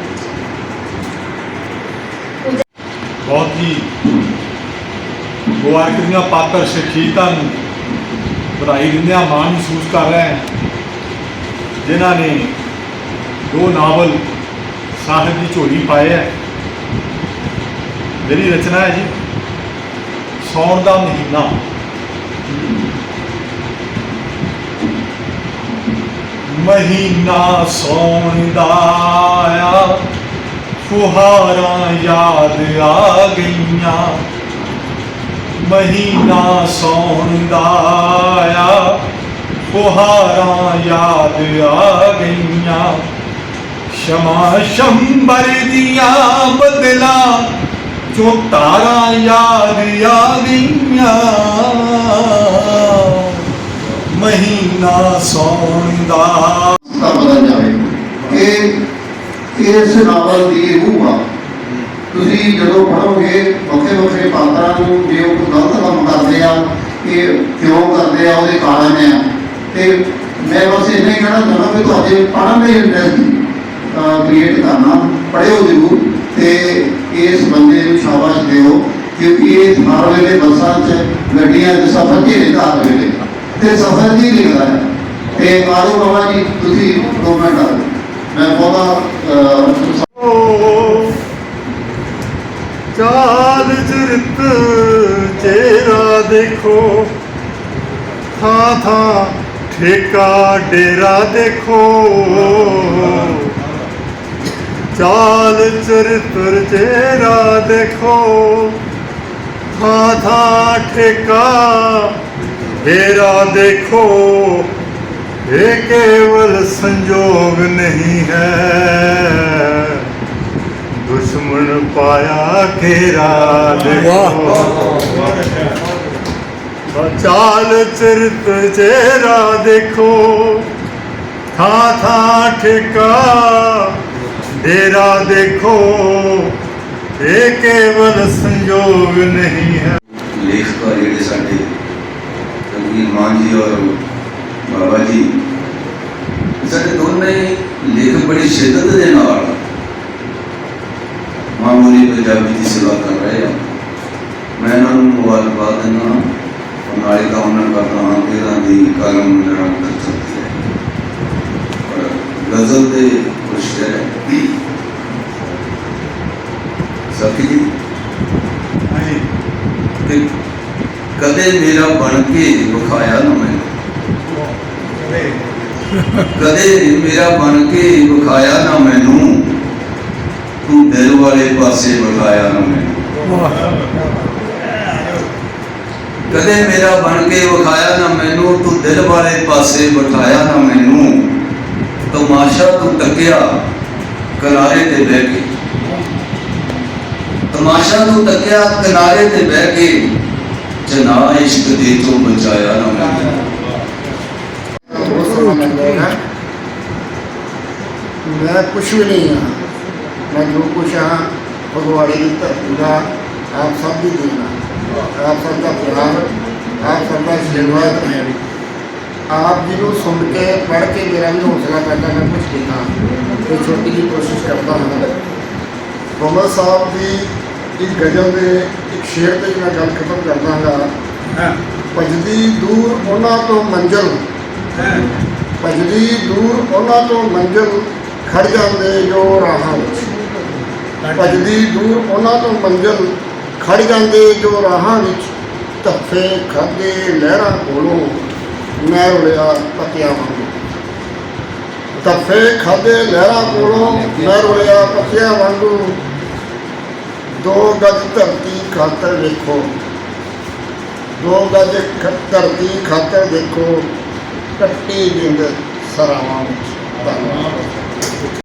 ਬਹੁਤ ਹੀ ਮੁਬਾਰਕ ਦੀਆਂ ਪਾਤਰ ਸ਼ਖੀਤਾਂ ਨੂੰ ਵਧਾਈ ਦਿੰਦਿਆਂ ਮਾਣ ਮਹਿਸੂਸ ਕਰ ਰਹੇ ਹਾਂ ਜਿਨ੍ਹਾਂ ਨੇ ਦੋ ਨਾਵਲ ਸਾਹਿਬ ਦੀ ਝੋਲੀ ਪਾਏ ਹੈ ਮੇਰੀ ਰਚਨਾ ਹੈ ਜੀ, ਸੌਣ ਦਾ ਮਹੀਨਾ। ਮਹੀਨਾ ਸੌਣ ਦਾ ਆਇਆ ਫੁਹਾਰਾਂ ਯਾਦ ਆ ਗਈਆਂ। ਮਹੀਨਾ ਸੌਣ ਦਾ ਆਇਆ ਫੁਹਾਰਾਂ ਯਾਦ ਆ ਗਈਆਂ। ਸ਼ਮਾ ਸ਼ੰਬਰ ਦੀਆਂ ਬਦਲਾ, ਜੋ ਤਾਰਾਂ ਯਾਦ ਆ ਮਹੀਨਾ ਸੌਣ ਦਾ ਤਾਂ ਜਾਵੇ ਇਹ ਇਸ ਨਾਵਲ ਦੀ ਰੂਹ ਆ। ਤੁਸੀਂ ਜਦੋਂ ਪੜੋਗੇ ਵੱਖਰੇ ਵੱਖਰੇ ਪਾਤਰਾਂ ਨੂੰ ਜੇ ਉਹ ਗਲਤ ਕੰਮ ਕਰਦੇ ਆ, ਇਹ ਕਿਉਂ ਕਰਦੇ ਆ, ਉਹਦੇ ਕਾਰਨ ਆ। ਤੇ ਮੈਂ ਬਸ ਇੰਨਾ ਹੀ ਕਹਿਣਾ ਚਾਹੁੰਦਾ ਵੀ ਤੁਹਾਡੇ ਪੜ੍ਹਨ ਦੇ ਇੰਟਰਸਟ ਕ੍ਰੀਏਟ ਕਰਨਾ, ਪੜ੍ਹਿਓ ਜ਼ਰੂਰ ਤੇ ਇਸ ਬੰਦੇ ਨੂੰ ਸ਼ਾਬਾਸ਼ ਦਿਓ, ਕਿਉਂਕਿ ਇਹ ਹਰ ਵੇਲੇ ਬੱਸਾਂ 'ਚ ਗੱਡੀਆਂ 'ਚ ਸਫ਼ਰ 'ਚ ਰਹਿੰਦਾ ਹਰ ਵੇਲੇ ਤੇ ਸਫ਼ਰ 'ਚ ਹੀ ਲਿਖਦਾ ਹੈ ਤੇ ਆਰੋ ਬਾਬਾ ਜੀ, ਤੁਸੀਂ ਦੋ ਮਿੰਟ ਆ ਮੈਂ ਬਹੁਤਾ ਚਾਲ ਚਰਿਤ ਚਿਹਰਾ ਦੇਖੋ। ਥਾਂ ਥਾਂ ਠੇਕਾ, ਡੇਰਾ ਦੇਖੋ। ਚਾਲ ਚਰਿਤ ਚਿਹਰਾ ਦੇਖੋ। ਥਾਂ ਥਾਂ ਠੇਕਾ ਡੇਰਾ ਦੇਖੋ। ਇਹ ਕੇਵਲ ਸੰਜੋਗ ਨਹੀਂ ਹੈ। ਦੁਸ਼ਮਣ ਪਾਇਆ ਘੇਰਾ ਦੇਖੋ। ਚਾਲ ਚਰਿਤ ਚਿਹਰਾ ਦੇਖੋ। ਥਾਂ ਥਾਂ ਠੇਕਾ ਡੇਰਾ ਦੇਖੋ, ਇਹ ਕੇਵਲ ਸੰਜੋਗ ਨਹੀਂ ਹੈ। ਲੇਖਕਾਰ ਜਿਹੜੇ ਸਾਡੇ ਕਵੀ ਮਾਨ ਜੀ ਔਰ ਬਾਬਾ ਜੀ, ਸਾਡੇ ਦੋਨੇ ਲੇਖਕ ਬੜੀ ਸ਼ਿੱਦਤ ਦੇ ਨਾਲ ਮਾਮੂਲੀ ਪੰਜਾਬੀ ਦੀ ਸੇਵਾ ਕਰ ਰਹੇ ਆ। ਮੈਂ ਇਹਨਾਂ ਨੂੰ ਮੁਬਾਰਕਬਾਦ ਦਿੰਦਾ ਹਾਂ ਨਾਲੇ ਦਾ ਉਹਨਾਂ ਕਰਦਾ ਹਾਂ ਕਿ ਇਹਨਾਂ ਦੀ ਕਲਮ ਕਰ ਚੱਲਦੀ ਹੈ। ਗਜ਼ਲ ਦੇ ਕੁਛ ਹੈ ਸਾਥੀ ਜੀ। ਕਿ ਕਦੇ ਮੇਰਾ ਬਣ ਕੇ ਵਿਖਾਇਆ ਨਾ ਮੈਨੂੰ? ਕਦੇ ਮੇਰਾ ਬਣ ਕੇ ਵਿਖਾਇਆ ਨਾ ਮੈਨੂੰ? ਤੂੰ ਦਿਲ ਵਾਲੇ ਪਾਸੇ ਵਿਖਾਇਆ ਨਾ ਮੈਨੂੰ? ਕਦੇ ਮੇਰਾ ਬਣ ਕੇ ਵਿਖਾਇਆ ਨਾ ਮੈਨੂੰ? ਤੂੰ ਦਿਲ ਵਾਲੇ ਪਾਸੇ ਵਿਖਾਇਆ ਨਾ ਮੈਨੂੰ? ਤਮਾਸ਼ਾ ਤੂੰ ਤੱਕਿਆ, ਕਿਨਾਰੇ ਤੇ ਬਹਿ ਕੇ ਤਮਾਸ਼ਾ ਤੂੰ ਤੱਕਿਆ, ਕਿਨਾਰੇ ਤੇ ਬਹਿ ਕੇ ਜਨਾ ਇਸ਼ਕ ਦੇ ਤੋਂ ਬਚਾਇਆ ਨਾ ਮੈਨੂੰ ਮੈਂ ਕੁਛ ਵੀ ਨਹੀਂ ਹਾਂ। ਮੈਂ ਜੋ ਕੁਛ ਹਾਂ ਭਗਵਾੜੀ ਦੀ ਧਰਤੀ ਦਾ ਆਪ ਸਭ ਦੀ ਦੇਣਾ। ਆਪ ਸਭ ਦਾ ਪਿਆਰ ਆਪ ਸਭ ਦਾ ਆਸ਼ੀਰਵਾਦ ਹੈ। ਆਪ ਜੀ ਨੂੰ ਸੁਣ ਕੇ ਪੜ੍ਹ ਕੇ ਮੇਰਾ ਵੀ ਹੌਸਲਾ ਕਰਦਾ ਮੈਂ ਕੁਝ ਲਿਖਾਂ ਤੇ ਛੋਟੀ ਜਿਹੀ ਕੋਸ਼ਿਸ਼ ਕਰਦਾ ਹਾਂ ਮੁਹੰਮਦ ਸਾਹਿਬ ਦੀ ਇੱਕ ਗਜ਼ਲ ਦੇ ਇੱਕ ਸ਼ੇਰ ਤੇ ਮੈਂ ਗੱਲ ਖਤਮ ਕਰਦਾ ਹਾਂ। ਭਜਦੀ ਦੂਰ ਉਹਨਾਂ ਤੋਂ ਮੰਜ਼ਲ। ਭਜਦੀ ਦੂਰ ਉਹਨਾਂ ਤੋਂ ਮੰਜ਼ਲ ਖੜ ਜਾਂਦੇ ਜੋ ਰਾਹਾਂ ਵਿੱਚ। ਭਜਦੀ ਦੂਰ ਉਹਨਾਂ ਤੋਂ ਮੰਜ਼ਲ ਖੜ ਜਾਂਦੇ ਜੋ ਰਾਹਾਂ ਵਿੱਚ। ਧੱਫੇ ਖਾਦੇ ਲਹਿਰਾਂ ਕੋਲੋਂ। ਮੈਂ ਰੁਲਿਆ ਪਤਿਆਂ ਵਾਂਗੂ। ਧੱਫੇ ਖਾਦੇ ਲਹਿਰਾਂ ਕੋਲੋਂ ਮੈਂ ਰੁਲਿਆ ਪਤਿਆਂ ਵਾਂਗੂ। ਦੋ ਗਜ ਧਰਤੀ ਖਾਤਰ ਵੇਖੋ ਦੋ ਗਜ ਧਰਤੀ ਖਾਤਰ ਦੇਖੋ। ਕੱਟੀ ਜਿੰਦ ਸਰਾਵਾਂ ਵਿੱਚ। ਧੰਨਵਾਦ।